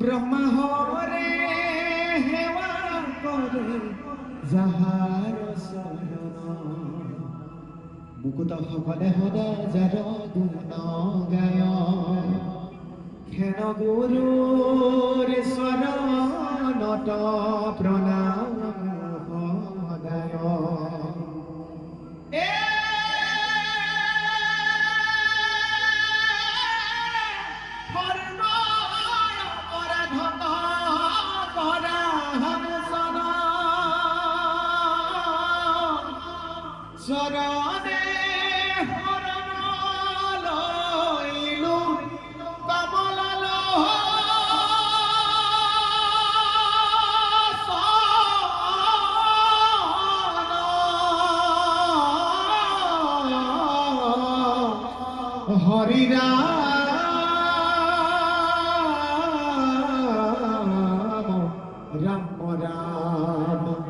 ব্রহ্মা হরে মুকুত সকলে সদা যাৰ গুণ গায়। ক্ষণ গুৰুৰ চৰণত প্ৰণাম সদায় এ চৰণে শৰণ লৈলো কমল হরি রাম রাম রাম।